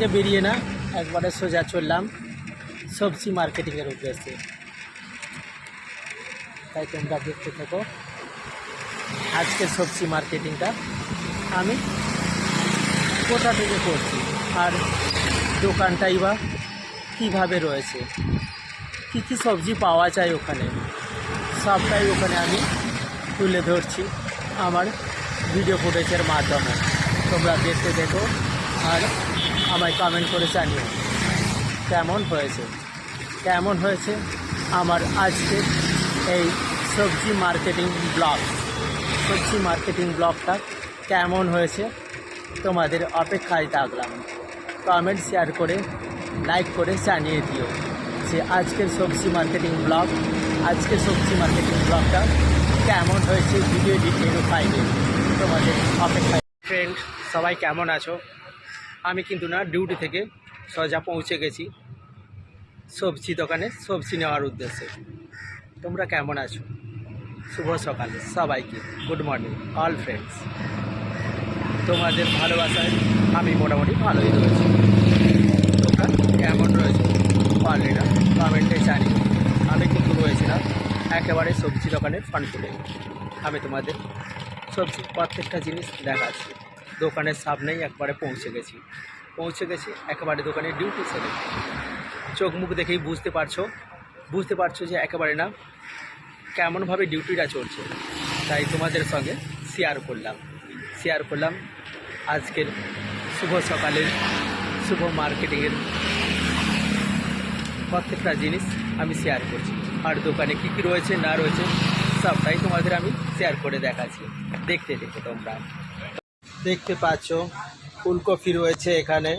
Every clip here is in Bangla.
থেকে বেরিয়ে না, একবারে সোজা চললাম সবজি মার্কেটিংয়ের উদ্দেশ্যে। তাই তোমরা দেখতে থাকো। আজকের সবজি মার্কেটিংটা আমি কোথা থেকে করছি আর দোকানটাই বা কীভাবে রয়েছে, কী কী সবজি পাওয়া যায় ওখানে, সবটাই ওখানে আমি তুলে ধরছি আমার ভিডিও ফুটেজের মাধ্যমে। তোমরা দেখতে দেখো আর আমায় কমেন্ট করে জানিও। কেমন হয়েছে? কেমন হয়েছে আমার আজকের এই সবজি মার্কেটিং ব্লগ সবজি মার্কেটিং ব্লগটা কেমন হয়েছে? তোমাদের অপেক্ষায় থাকলাম। কমেন্ট শেয়ার করে লাইক করে জানিয়ে দিও যে আজকের সবজি মার্কেটিং ব্লগ আজকের সবজি মার্কেটিং ব্লগটা কেমন হয়েছে? ভিডিও ডিটেল ফাইলে তোমাদের অপেক্ষায়। ফ্রেন্ড সবাই কেমন আছো? আমি কিন্তু না ডিউটি থেকে সোজা পৌঁছে গেছি। সবজি দোকানে সবজি নেওয়ার উদ্দেশ্যে। তোমরা কেমন আছো? শুভ সকালে সবাইকে। গুড মর্নিং অল ফ্রেন্ডস তোমাদের ভালোবাসায় আমি মোটামুটি ভালোই রয়েছি। তোমরা কেমন রয়েছে? পারলে না কমেন্টে জানি আমি কিন্তু রয়েছিলাম একেবারে সবজি দোকানের ফ্রন্টফুটে আমি তোমাদের সবজি, প্রত্যেকটা জিনিস দেখাচ্ছি। দোকানের সামনেই একবারে পৌঁছে গেছি। পৌঁছে গেছি, একেবারে দোকানে ডিউটি সেরে চোখ মুখ দেখেই বুঝতে পারছ বুঝতে পারছ যে একেবারে না, কেমনভাবে ডিউটিটা চলছে। তাই তোমাদের সঙ্গে শেয়ার করলাম। শেয়ার করলাম আজকের শুভ সকালের, শুভ মার্কেটিংয়ের প্রত্যেকটা জিনিস আমি শেয়ার করছি। আর দোকানে কী কী রয়েছে, না রয়েছে, সবটাই তোমাদের আমি শেয়ার করে দেখাচ্ছি। দেখতে দেখো তোমরা। দেখতে পাচ্ছ, ফুলকপি রয়েছে এখানে।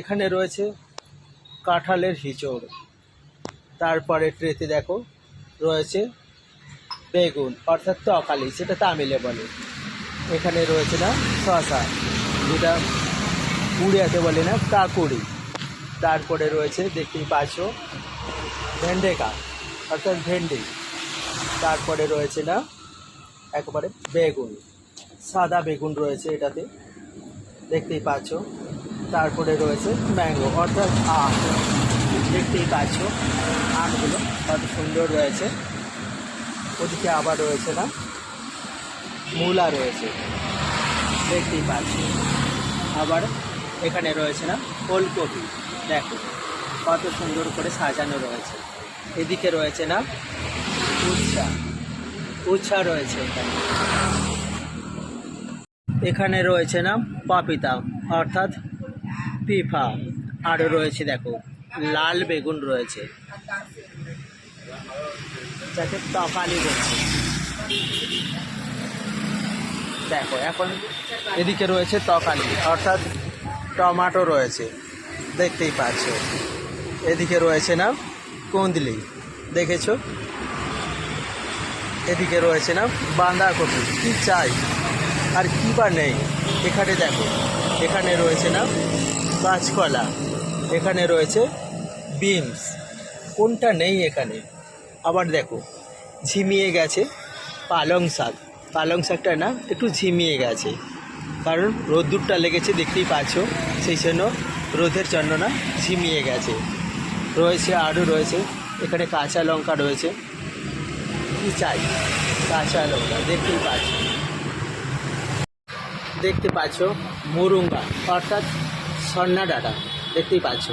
এখানে রয়েছে কাঁঠালের হিচড়। তারপরে ট্রেতে দেখো, রয়েছে বেগুন, অর্থাৎ তকালি, সেটা তামিলে বলে। এখানে রয়েছে না শশা যেটা উড়িয়াতে বলে না কাকুড়ি তারপরে রয়েছে, দেখতেই পাচ্ছ, ভেন্ডেকা, অর্থাৎ ভেন্ডি। তারপরে রয়েছে না, একবারে বেগুন। সাদা বেগুন রয়েছে এটাতে, দেখতেই পাচ্ছ। তারপরে রয়েছে ম্যাঙ্গো, অর্থাৎ আম, দেখতেই পাচ্ছ। আমগুলো কত সুন্দর রয়েছে। ওদিকে আবার রয়েছে না, মূলা রয়েছে, দেখতেই পাচ্ছ। আবার এখানে রয়েছে না, ফুলকপি, দেখো, কত সুন্দর করে সাজানো রয়েছে। এদিকে রয়েছে না, উচ্ছা উচ্ছা রয়েছে এখানে। এখানে রয়েছে না, পাপিতা, অর্থাৎ পিফা। আরও রয়েছে, দেখো, লাল বেগুন রয়েছে। যাকে তকালি বলছে দেখো, এখন এদিকে রয়েছে তকালি অর্থাৎ টমাটো রয়েছে, দেখতেই পাচ্ছ। এদিকে রয়েছে না কুন্দলি দেখেছ? এদিকে রয়েছে না, বাঁধাকপি, কি চাই? আর কি বা নেই? এখানে দেখো, এখানে রয়েছে না কাঁচকলা এখানে রয়েছে বিনস কোনটা নেই এখানে? আবার দেখো, ঝিমিয়ে গেছে পালং শাক। পালং শাকটা না একটু ঝিমিয়ে গেছে, কারণ রোদ্দুরটা লেগেছে, দেখতেই পাচ্ছ। সেই জন্য রোদের জন্য না ঝিমিয়ে গেছে। রয়েছে আরও রয়েছে, এখানে কাঁচা লঙ্কা রয়েছে। কি চাই? কাঁচা লঙ্কা, দেখতেই পাচ্ছ। দেখতে পাচ্ছ মুরুঙ্গা, অর্থাৎ সন্না ডাটা, দেখতেই পাচ্ছ।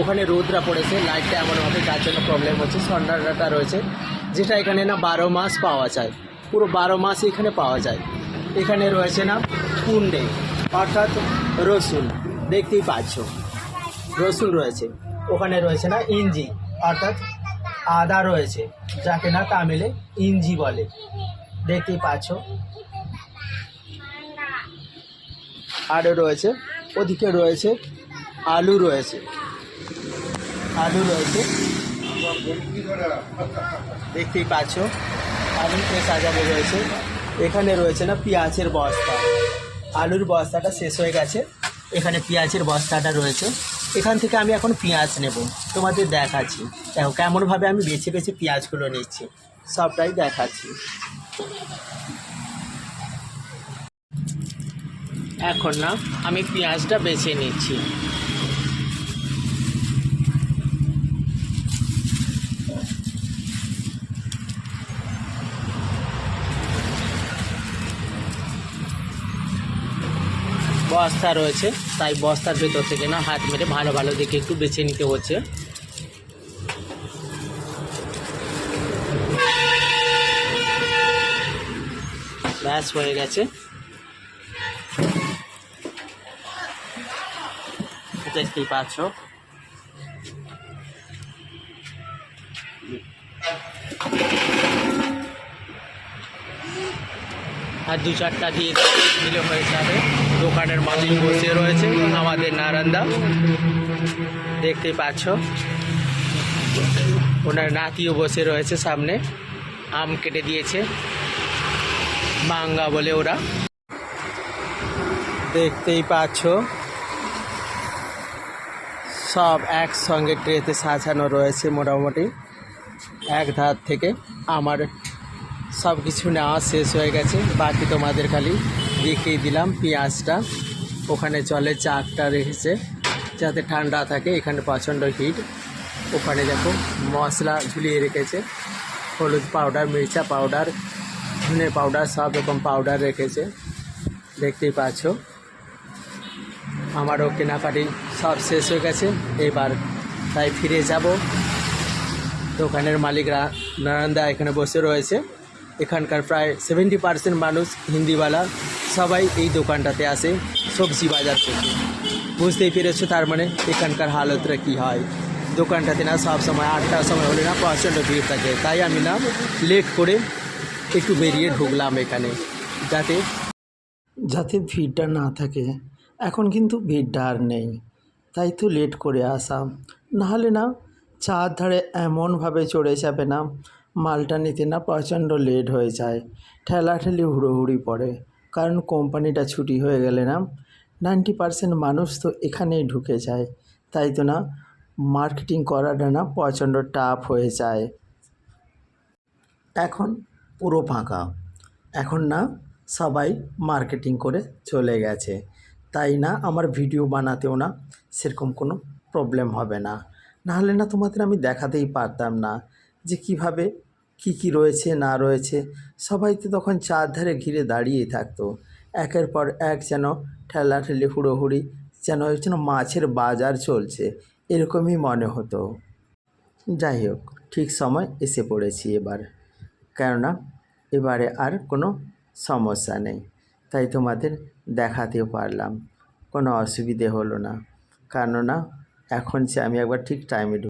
ওখানে রোদরা পড়েছে, লাইটটা এমনভাবে যার জন্য প্রবলেম হচ্ছে সন্না ডাটা রয়েছে, যেটা এখানে না বারো মাস পাওয়া যায়, পুরো বারো মাস এখানে পাওয়া যায়। এখানে রয়েছে না কুন্ডে অর্থাৎ রসুন, দেখতেই পাচ্ছ। রসুন রয়েছে, ওখানে রয়েছে না ইঞ্জি, অর্থাৎ আদা রয়েছে, যাকে না তামিলে ইঞ্জি বলে, দেখতেই পাচ্ছ। আরও রয়েছে, ওদিকে রয়েছে আলু রয়েছে। আলু রয়েছে। দেখতেই পাচ্ছ আলুতে সাজানো রয়েছে। এখানে রয়েছে না পেঁয়াজের বস্তা। আলুর বস্তাটা শেষ হয়ে গেছে। এখানে পেঁয়াজের বস্তাটা রয়েছে। এখান থেকে আমি এখন পেঁয়াজ নেব। তোমাদের দেখাচ্ছি। দেখো, কেমনভাবে আমি বেছে বেছে পেঁয়াজগুলো নিচ্ছি। সবটাই দেখাচ্ছি। এখন না, আমি পেঁয়াজটা বেছে নিচ্ছি। বস্তা রয়েছে, তাই বস্তার ভেতর থেকে না হাত মেরে ভালো ভালো দেখে একটু বেছে নিতে হচ্ছে। ব্যাস হয়ে গেছে। দেখতেই পাচ্ছ। আর দু চারটা দিয়ে দিলে হয়ে যাবে। দোকানের মালিক বসে রয়েছে, আমাদের নারান্দা দেখতেই পাচ্ছ। ওনার নাতিও বসে রয়েছে সামনে। আম কেটে দিয়েছে। মাঙ্গা বলে ওরা। দেখতেই পাচ্ছ। সব একসঙ্গে ট্রেতে সাজানো রয়েছে মোটামুটি। এক ধার থেকে আমার সব কিছু নেওয়া শেষ হয়ে গেছে। বাকি তোমাদের খালি দেখিয়ে দিলাম পেঁয়াজটা। ওখানে জলের চাকটা রেখেছে যাতে ঠান্ডা থাকে, এখানে প্রচণ্ড হিট ওখানে দেখো মশলা ঝুলিয়ে রেখেছে। হলুদ পাউডার মির্চা পাউডার ধনে পাউডার সব রকম পাউডার রেখেছে। দেখতেই পাচ্ছ। আমারও কেনাকাটি সব শেষ হয়ে গেছে। এবার তাই ফিরে যাব। দোকানের মালিকরা নারায়ণদা এখানে বসে রয়েছে। এখানকার প্রায় সেভেন্টি পার্সেন্ট মানুষ হিন্দিওয়ালা। সবাই এই দোকানটাতে আসে সবজি বাজার থেকে বুঝতেই পেরেছ তার মানে এখানকার হালতটা কী হয়? দোকানটাতে না সব সময় আটটার সময় হলে না প্রচণ্ড ভিড় থাকে। তাই আমি না লেট করে একটু বেরিয়ে ঢুকলাম এখানে। যাতে যাতে ভিড়টা না থাকে। এখন কিন্তু ভিড়টা আর নেই। তাই তো লেট করে আসা। নাহলে না, চার ধারে এমনভাবে চড়ে যাবে না, মালটা নিতে না প্রচণ্ড লেট হয়ে যায়। ঠেলাঠেলি হুড়োহুড়ি পড়ে। কারণ কোম্পানিটা ছুটি হয়ে গেলে না নাইনটি পার্সেন্ট মানুষ তো এখানেই ঢুকে যায়। তাই তো না মার্কেটিং করাটা না প্রচণ্ড টাফ হয়ে যায়। এখন পুরো ফাঁকা। এখন না, সবাই মার্কেটিং করে চলে গেছে। তাই না? আমার ভিডিও বানাতেও না সেরকম কোনো প্রবলেম হবে না। নাহলে না তোমাদের আমি দেখাতেই পারতাম না যে কীভাবে কি কি রয়েছে, না রয়েছে। সবাই তো তখন চারধারে ঘিরে দাঁড়িয়েই থাকতো। একের পর এক যেন ঠেলা ঠেলাঠেলি হুড়োহুড়ি যেন যেন মাছের বাজার চলছে, এরকমই মনে হতো। যাই হোক, ঠিক সময় এসে পড়েছি এবার। কেননা এবারে আর কোনো সমস্যা নেই। তাই তোমাদের দেখাতেও পারলাম। কোনো অসুবিধে হলো না। কেননা এখন সে আমি একবার ঠিক টাইমে ঢুক